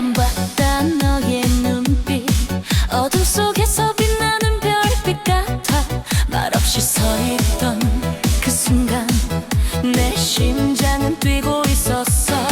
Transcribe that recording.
선봤던 너의 눈빛. 어둠 속에서 빛나는 별빛 같아. 말없이 서있던 그 순간 내 심장은 뛰고 있었어.